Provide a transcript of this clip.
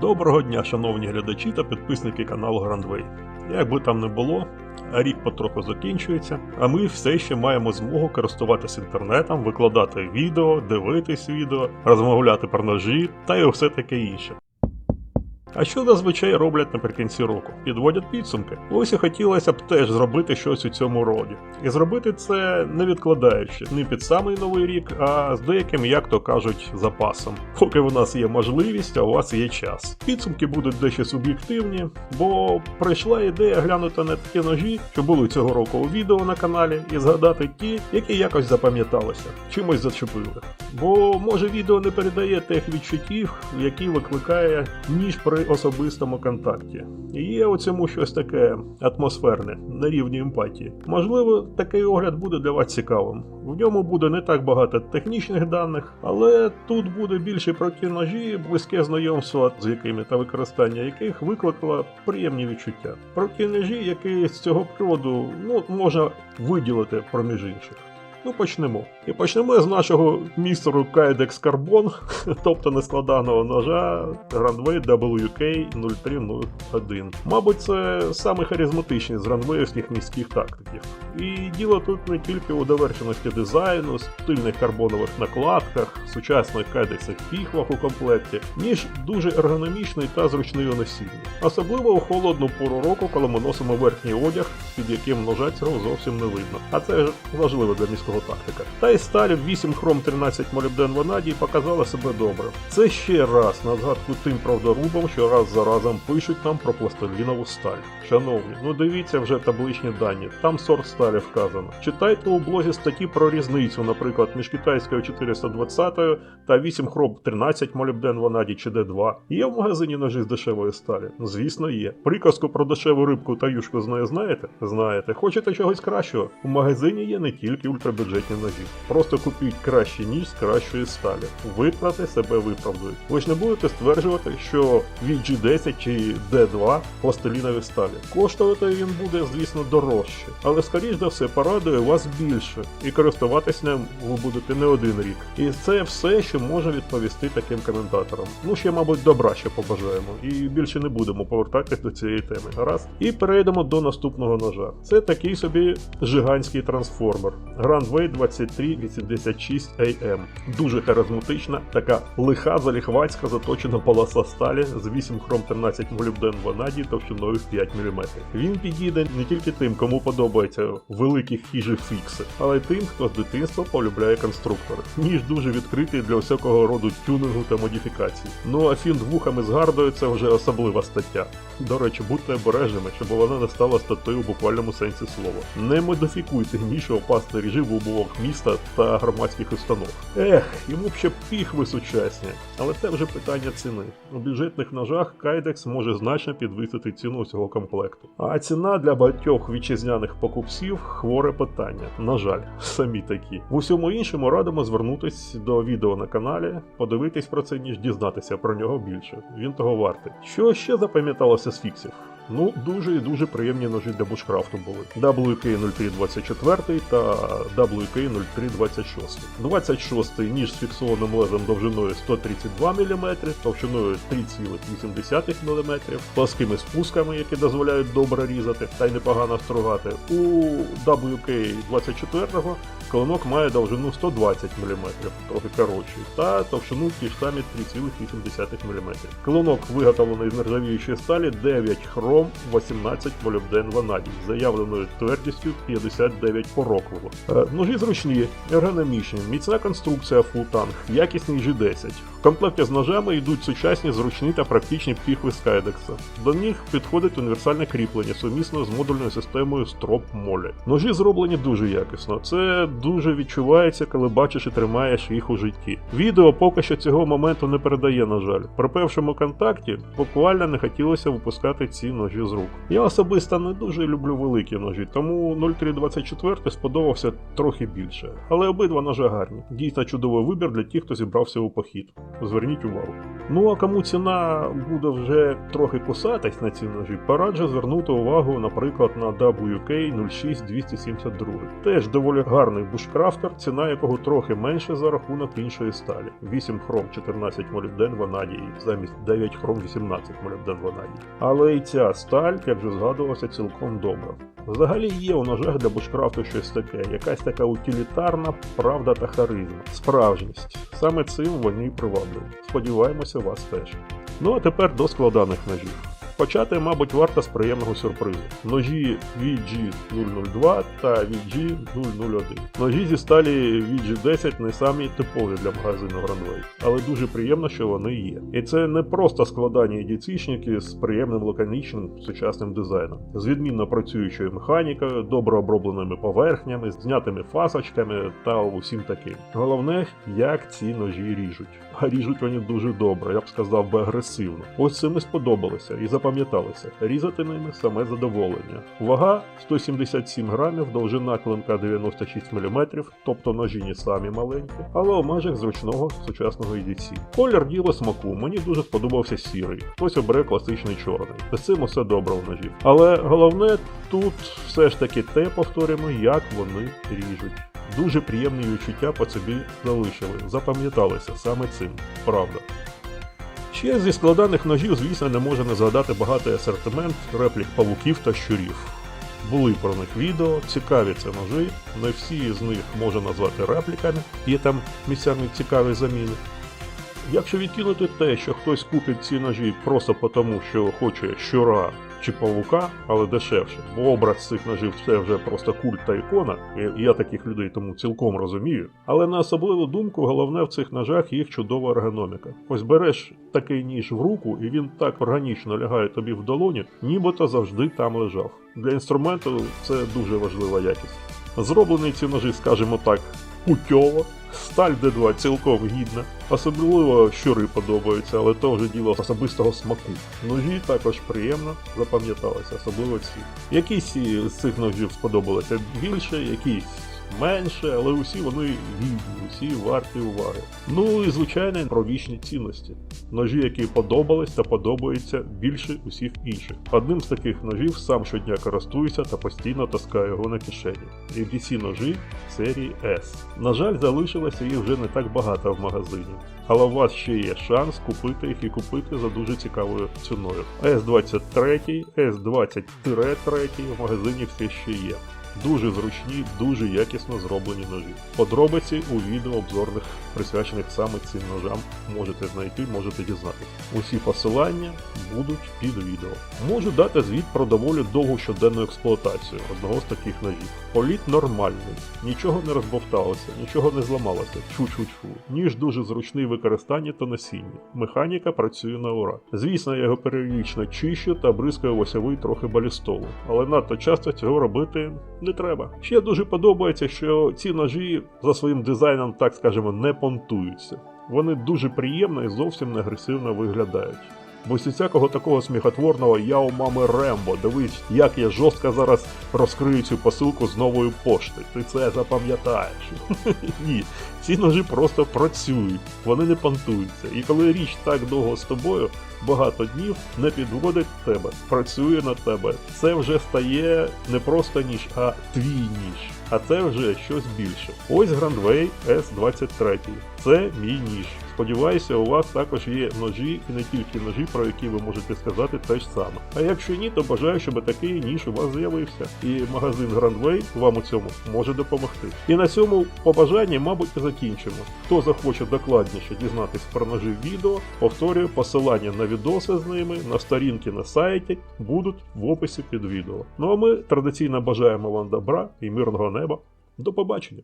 Доброго дня, шановні глядачі та підписники каналу Грандвей. Як би там не було, рік потроху закінчується, а ми все ще маємо змогу користуватися інтернетом, викладати відео, дивитись відео, розмовляти про ножі та й все таке інше. А що зазвичай роблять наприкінці року? Підводять підсумки. Ось і хотілося б теж зробити щось у цьому роді. І зробити це не відкладаючи не під самий новий рік, а з деяким, як то кажуть, запасом. Поки у нас є можливість, а у вас є час. Підсумки будуть дещо суб'єктивні, бо прийшла ідея глянути на такі ножі, що були цього року у відео на каналі, і згадати ті, які якось запам'яталися, чимось зачепили. Бо може відео не передає тих відчуттів, які викликає ніж при особистому контакті. Є у цьому щось таке атмосферне на рівні емпатії. Можливо, такий огляд буде для вас цікавим. В ньому буде не так багато технічних даних, але тут буде більше про ті ножі, близьке знайомство з якими та використання яких викликало приємні відчуття. Про ті ножі, які з цього приводу ну, можна виділити проміж інших. Ну, почнемо. І почнемо з нашого містеру Kydex Carbon, тобто нескладаного ножа Grandway WK 0301. Мабуть, це саме харизматичний з грандвеївських міських тактиків. І діло тут не тільки у довершеності дизайну, стильних карбонових накладках, сучасних кайдексах фіхвах у комплекті, ніж дуже ергономічний та зручний у носінні. Особливо у холодну пору року, коли ми носимо верхній одяг, під яким ножа цього зовсім не видно. А це ж важливо для міського тактика. Та й сталь 8 хром 13 молібден ванадій показала себе добре. Це ще раз на згадку тим правдорубам, що раз за разом пишуть нам про пластилінову сталь. Шановні, ну дивіться вже табличні дані, там сорт сталі вказано. Читайте у блозі статті про різницю, наприклад, між китайською 420 та 8 хром 13 молібден ванадій чи Д2. Є в магазині ножі з дешевої сталі? Звісно, є. Приказку про дешеву рибку та юшку з нею знаєте? Знаєте. Хочете чогось кращого? У магазині є не тільки ультрабюджетні ножі. Просто купіть кращий ніж з кращої сталі. Витрати себе виправдують. Ви ж не будете стверджувати, що VG10 чи D2 пластилінові сталі. Коштувати він буде, звісно, дорожче, але скоріш за все порадує вас більше, і користуватись ним ви будете не один рік. І це все, що може відповісти таким коментаторам. Ну ще, мабуть, добра ще побажаємо, і більше не будемо повертатись до цієї теми. Гаразд. І перейдемо до наступного ножа. Це такий собі жиганський трансформер. Grand Way 2386 AM. Дуже харизматична, така лиха заліхвацька заточена полоса сталі з 8 хром 13 молібден ванадій товщиною в 5 мм. Він підійде не тільки тим, кому подобаються великі хижі фікси, але й тим, хто з дитинства полюбляє конструктори. Ніж дуже відкритий для всякого роду тюнингу та модифікацій. Ну а фінт вухами з це вже особлива стаття. До речі, будьте обережними, щоб вона не стала статтею у буквальному сенсі слова. Не модифікуйте ніж у опасний режим в умовах міста та громадських установ. Ех, йому б ще піхви сучасні, але це вже питання ціни. У бюджетних ножах Kydex може значно підвисити ціну цього комплекту. А ціна для багатьох вітчизняних покупців хворе питання. На жаль, самі такі. В усьому іншому радимо звернутись до відео на каналі, подивитись про це ніж дізнатися про нього більше. Він того вартий. Що ще запам'яталося з фіксів? Ну, дуже і дуже приємні ножі для бушкрафту були. WK0324 та WK0326. 26 ніж з фіксованим лезом довжиною 132 мм, товщиною 3,8 мм, пласкими спусками, які дозволяють добре різати та й непогано стругати. У WK24 Клинок має довжину 120 мм, трохи коротший, та товщину ті ж самі 3,8 мм. Клинок виготовлений з нержавіючої сталі 9 хром 18 молібден ванадій, заявленою твердістю 59 по. Е, Ножі зручні, ергономічні, міцна конструкція фултанг, якісний G10. В комплекті з ножами йдуть сучасні, зручні та практичні піхви Скайдекса. До них підходить універсальне кріплення сумісно з модульною системою Строп Молі. Ножі зроблені дуже якісно. Це дуже відчувається, коли бачиш і тримаєш їх у житті. Відео поки що цього моменту не передає, на жаль. При першому контакті буквально не хотілося випускати ці ножі з рук. Я особисто не дуже люблю великі ножі, тому 0324 сподобався трохи більше. Але обидва ножа гарні. Дійсно чудовий вибір для тих, хто зібрався у похід. Зверніть увагу. Ну а кому ціна буде вже трохи кусатись на ці ножі, пораджу звернути увагу, наприклад, на WK 06272. Теж доволі гарний Бушкрафтер, ціна якого трохи менше за рахунок іншої сталі. 8 хром 14 молібден ванадії, замість 9 хром 18 молібден ванадії. Але і ця сталь, як вже згадувалося, цілком добра. Взагалі є у ножах для бушкрафту щось таке, якась така утилітарна правда та харизма, справжність. Саме цим вони і приваблюють. Сподіваємося, вас теж. Ну а тепер до складаних ножів. Почати, мабуть, варто з приємного сюрпризу. Ножі VG002 та VG001. Ножі зі сталі VG10 не самі типові для магазину Grandway, але дуже приємно, що вони є. І це не просто складані едіційники з приємним лаконічним сучасним дизайном, з відмінно працюючою механікою, добре обробленими поверхнями, знятими фасочками та усім таким. Головне, як ці ножі ріжуть. А ріжуть вони дуже добре, я б сказав би агресивно. Ось це ми сподобалося і запам'яталися. Різати ними саме задоволення. Вага 177 грамів, довжина клинка 96 мм, тобто ножі не самі маленькі, але в межах зручного сучасного EDC. Колір діло смаку, мені дуже сподобався сірий. Хтось обере класичний чорний. З цим усе добре в ножі. Але головне тут все ж таки те, повторюємо, як вони ріжуть. Дуже приємні відчуття по собі залишили, запам'яталися саме цим, правда. Ще зі складаних ножів, звісно, не може не згадати багатий асортимент реплік павуків та щурів. Були про них відео, цікаві це ножі, не всі з них можна назвати репліками, є там місцями цікаві заміни. Якщо відкинути те, що хтось купить ці ножі просто тому, що хоче щура чи павука, але дешевше, бо образ цих ножів це вже просто культ та ікона, і я таких людей тому цілком розумію. Але на особливу думку, головне в цих ножах їх чудова ергономіка. Ось береш такий ніж в руку, і він так органічно лягає тобі в долоні, нібито завжди там лежав. Для інструменту це дуже важлива якість. Зроблені ці ножі, скажімо так, путьово. Сталь Д2 цілком гідна. Особливо щури подобаються, але то вже діло особистого смаку. Ножі також приємно запам'яталися, особливо ці. Якісь з цих ножів сподобалися більше, якісь менше, але усі вони гідні, усі варті уваги. Ну і звичайно про вічні цінності. Ножі, які подобались та подобаються більше усіх інших. Одним з таких ножів сам щодня користуюся та постійно таскаю його на кишені. ABC ножі серії S. На жаль, залишилося їх вже не так багато в магазині. Але у вас ще є шанс купити їх і купити за дуже цікавою ціною. S23, S20-3 в магазині все ще є. Дуже зручні, дуже якісно зроблені ножі. Подробиці у відео обзорних, присвячених саме цим ножам, можете знайти, можете дізнатися. Усі посилання будуть під відео. Можу дати звіт про доволі довгу щоденну експлуатацію одного з таких ножів. Політ нормальний, нічого не розбовталося, нічого не зламалося. Чу-чу-чу. Ніж дуже зручний в використанні та носінні. Механіка працює на ура. Звісно, я його періодично чищу та бризкаю в осьовий трохи балістолу, але надто часто цього робити не треба. Ще дуже подобається, що ці ножі за своїм дизайном, так скажемо, не понтуються. Вони дуже приємно і зовсім не агресивно виглядають. Бо з всякого такого сміхотворного я у мами Рембо, дивись, як я жорстко зараз розкрию цю посилку з нової пошти. Ти це запам'ятаєш. Ні, ці ножі просто працюють, вони не понтуються. І коли річ так довго з тобою, багато днів не підводить тебе, працює на тебе. Це вже стає не просто ніж, а твій ніж. А це вже щось більше. Ось Grandway S23. Це мій ніж. Сподіваюся, у вас також є ножі і не тільки ножі, про які ви можете сказати те ж саме. А якщо ні, то бажаю, щоб такий ніж у вас з'явився. І магазин Grandway вам у цьому може допомогти. І на цьому побажанні, мабуть, і закінчимо. Хто захоче докладніше дізнатись про ножі в відео, повторюю, посилання на відоси з ними, на сторінки на сайті будуть в описі під відео. Ну а ми традиційно бажаємо вам добра і мирного неба. До побачення!